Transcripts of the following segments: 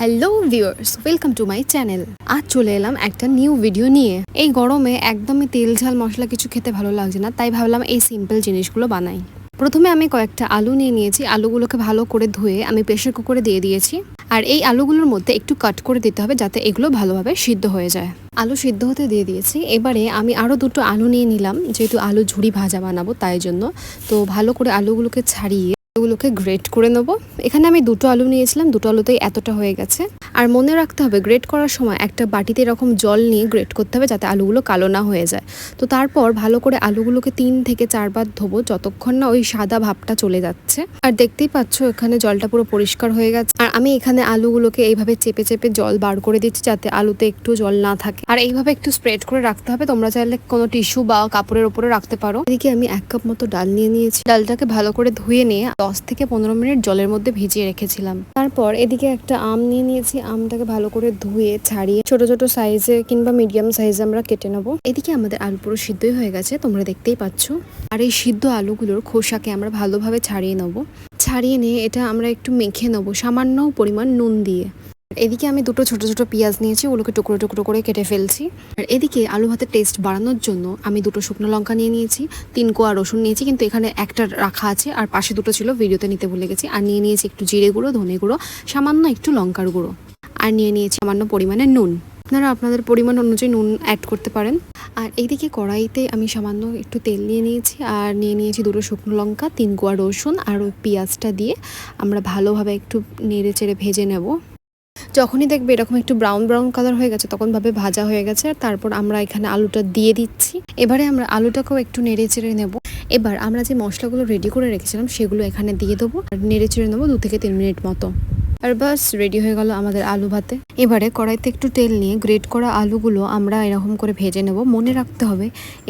Hello viewers welcome to my channel আজ চলে এলাম একটা নিউ ভিডিও নিয়ে। এই গরমে একদমই তেল, ঝাল, মশলা কিছু খেতে ভালো লাগছে না, তাই ভাবলাম এই সিম্পল জিনিসগুলো বানাই। প্রথমে আমি কয়েকটা আলু নিয়ে নিয়েছি, আলুগুলোকে ভালো করে ধুয়ে আমি প্রেশার কুকারে দিয়ে দিয়েছি। আর এই আলুগুলোর মধ্যে একটু কাট করে দিতে হবে যাতে এগুলো ভালোভাবে সিদ্ধ হয়ে যায়। আলু সিদ্ধ হতে দিয়ে দিয়েছি। এবারে আমি আরও দুটো আলু নিয়ে নিলাম, যেহেতু আলু ঝুড়ি ভাজা বানাবো তাই জন্য। তো ভালো করে আলুগুলোকে ছাড়িয়ে আলুগুলোকে গ্রেট করে নেব। এখানে আমি দুটো আলু নিয়েছিলাম, দুটো আলুতেই এতটা হয়ে গেছে। আর মনে রাখতে হবে গ্রেট করার সময় একটা বাটিতে এরকম জল নিয়ে গ্রেট করতে হবে যাতে আলুগুলো কালো না হয়ে যায়। তো তারপর ভালো করে আলুগুলোকে তিন থেকে চারবার ধোবো, যতক্ষণ না ওই সাদা ভাবটা চলে যাচ্ছে। আর দেখতেই পাচ্ছ, এখানে জলটা পুরো পরিষ্কার হয়ে গেছে। আমি এখানে আলুগুলোকে এইভাবে চেপে চেপে জল বার করে দিচ্ছি যাতে আলুতে একটু জল না থাকে। আর এইভাবে একটু স্প্রেড করে রাখতে হবে। তোমরা চাইলে কোনো টিস্যু বা কাপড়ের উপরে রাখতে পারো। এদিকে আমি এক কাপ মতো ডাল নিয়ে নিয়েছি। ডালটাকে ভালো করে ধুয়ে নিয়ে দশ থেকে পনেরো মিনিট জলের মধ্যে ভিজিয়ে রেখেছিলাম। তারপর এদিকে একটা আম নিয়ে নিয়েছি। আমটাকে ভালো করে ধুয়ে, ছাড়িয়ে ছোট ছোট সাইজে কিংবা মিডিয়াম সাইজে আমরা কেটে নেব। এদিকে আমাদের আলু পুরো সিদ্ধই হয়ে গেছে। তোমরা দেখতেই পাচ্ছ। আর এই সিদ্ধ আলুগুলোর খোসাকে আমরা ভালোভাবে ছাড়িয়ে নেব। ছাড়িয়ে নিয়ে এটা আমরা একটু মেখে নেব। সামান্য পরিমাণ নুন দিয়ে। এদিকে আমি দুটো ছোট ছোট পেঁয়াজ নিয়েছি, ওগুলোকে টুকরো টুকরো করে কেটে ফেলছি। আর এদিকে আলু ভাতের টেস্ট বাড়ানোর জন্য আমি দুটো শুকনো লঙ্কা নিয়ে নিয়েছি, তিন কোয়া রসুন নিয়েছি, কিন্তু এখানে একটা রাখা আছে, আর পাশে দুটো ছিল ভিডিওতে নিতে ভুলে গেছি। আর নিয়ে নিয়েছি একটু জিরে গুঁড়ো, ধনে গুঁড়ো, সামান্য একটু লঙ্কার গুঁড়ো। আর নিয়ে নিয়েছি সামান্য পরিমাণে নুন। আপনারা আপনাদের পরিমাণ অনুযায়ী নুন অ্যাড করতে পারেন। আর এইদিকে কড়াইতে আমি সামান্য একটু তেল নিয়ে নিয়েছি আর নিয়ে নিয়েছি দুটো শুকনো লঙ্কা, তিন কোয়া রসুন আর ওই পেঁয়াজটা দিয়ে আমরা ভালোভাবে একটু নেড়ে চেড়ে ভেজে নেব। যখনই দেখবে এরকম একটু ব্রাউন ব্রাউন কালার হয়ে গেছে, তখন ভাবে ভাজা হয়ে গেছে আর তারপর আমরা এখানে আলুটা দিয়ে দিচ্ছি। এবারে আমরা আলুটাকেও একটু নেড়ে চেড়ে নেব। এবার আমরা যে মশলাগুলো রেডি করে রেখেছিলাম সেগুলো এখানে দিয়ে দেবো আর নেড়ে চেড়ে নেব দু থেকে তিন মিনিট মতো। আর বাস রেডি হয়ে গেল আমাদের আলু ভাতে। এবারে কড়াইতে একটু তেল নিয়ে গ্রেট করা আলুগুলো আমরা এরকম করে ভেজে নেব। মনে রাখতে হবে,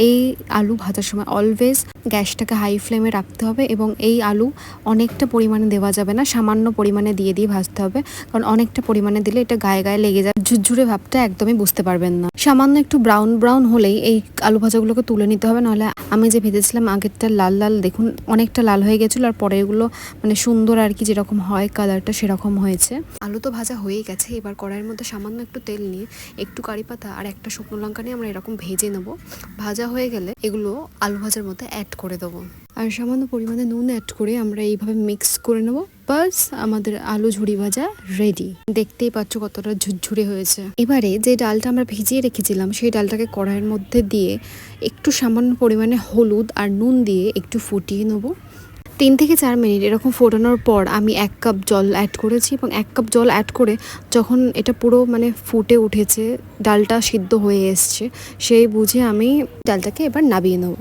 এই আলু ভাজার সময় অলওয়েজ গ্যাসটাকে হাই ফ্লেমে রাখতে হবে এবং এই আলু অনেকটা পরিমাণে দেওয়া যাবে না, সামান্য পরিমাণে দিয়ে দিয়ে ভাজতে হবে। কারণ অনেকটা পরিমাণে দিলে এটা গায়ে গায়ে লেগে যায়। ঝুরঝুরে ভাবটা একদমই বুঝতে পারবেন না। সামান্য একটু ব্রাউন ব্রাউন হলেই এই আলু ভাজাগুলোকে তুলে নিতে হবে। নাহলে আমি যে ভেজেছিলাম আগেরটা লাল লাল, দেখুন অনেকটা লাল হয়ে গেছিল আর পরে এগুলো মানে সুন্দর আর কি যেরকম হয়, কালারটা সেরকম হয়েছে। আলু তো ভাজা হয়েই গেছে, এবার কড়াইয়ের মধ্যে সামান্য একটু তেল নিয়ে একটু কারি পাতা আর একটা শুকনো লঙ্কা নিয়ে আমরা এরকম ভেজে নেব। ভাজা হয়ে গেলে এগুলো আলু ভাজার মধ্যে অ্যাড করে দেবো। আর সামান্য পরিমাণে নুন অ্যাড করে আমরা এইভাবে মিক্স করে নেব। বাস আমাদের আলু ঝুড়ি ভাজা রেডি দেখতেই পাচ্ছ কতটা ঝুরঝুরে হয়েছে। এবারে যে ডালটা আমরা ভিজিয়ে রেখেছিলাম, সেই ডালটাকে কড়াইয়ের মধ্যে দিয়ে একটু সামান্য পরিমাণে হলুদ আর নুন দিয়ে একটু ফুটিয়ে নেব। তিন থেকে চার মিনিট এরকম ফোটানোর পর আমি এক কাপ জল অ্যাড করেছি এবং এক কাপ জল অ্যাড করে যখন এটা পুরো মানে ফুটে উঠেছে, ডালটা সিদ্ধ হয়ে এসছে, সেই বুঝে আমি ডালটাকে এবার নাবিয়ে নেব।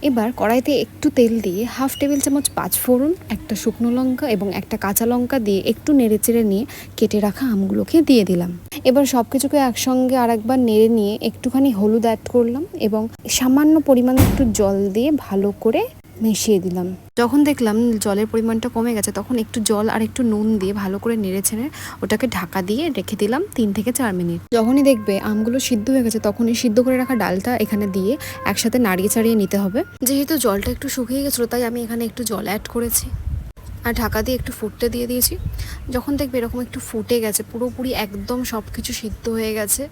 এবার কড়াইতে একটু তেল দিয়ে হাফ টেবিল চামচ পাঁচ ফোড়ন, একটা শুকনো লঙ্কা এবং একটা কাঁচা লঙ্কা দিয়ে একটু নেড়ে চেড়ে নিয়ে কেটে রাখা আমগুলোকে দিয়ে দিলাম। এবার সব কিছুকে একসঙ্গে আরেকবার নেড়ে নিয়ে একটুখানি হলুদ অ্যাড করলাম এবং সামান্য পরিমাণ একটু জল দিয়ে ভালো করে মিশিয়ে দিলাম। যখন দেখলাম জলের পরিমাণটা কমে গেছে, তখন একটু জল আর একটু নুন দিয়ে ভালো করে নেড়ে ছেড়ে ওটাকে ঢাকা দিয়ে রেখে দিলাম তিন থেকে চার মিনিট। যখনই দেখবে আমগুলো সিদ্ধ হয়ে গেছে, তখনই সিদ্ধ করে রাখা ডালটা এখানে দিয়ে একসাথে নাড়িয়ে চাড়িয়ে নিতে হবে। যেহেতু জলটা একটু শুকিয়ে গেছিল, তাই আমি এখানে একটু জল অ্যাড করেছি। আর ঢাকা দিয়ে একটু ফুটতে দিয়ে দিয়েছি। যখন দেখবে এরকম একটু ফুটে গেছে, পুরোপুরি একদম সব কিছু সিদ্ধ হয়ে গেছে।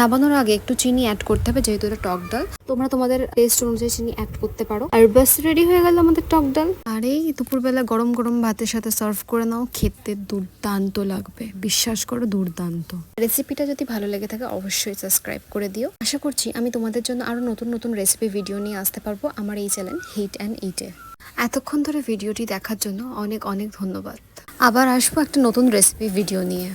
নামানোর আগে একটু চিনি অ্যাড করতে হবে, যেহেতু এটা টক ডাল। তোমরা তোমাদের টেস্ট অনুযায়ী চিনি অ্যাড করতে পারো। আর বাস রেডি হয়ে গেল আমাদের টক ডাল। আর এই দুপুরবেলা গরম গরম ভাতের সাথে সার্ভ করে নাও, খেতে দুর্দান্ত লাগবে। বিশ্বাস করো, দুর্দান্ত। রেসিপিটা যদি ভালো লেগে থাকে, অবশ্যই সাবস্ক্রাইব করে দিও। আশা করছি আমি তোমাদের জন্য আরও নতুন নতুন রেসিপি ভিডিও নিয়ে আসতে পারব আমার এই চ্যানেল হিট অ্যান্ড ইটে এতক্ষণ ধরে ভিডিওটি দেখার জন্য অনেক অনেক ধন্যবাদ। আবার আসব একটা নতুন রেসিপি ভিডিও নিয়ে।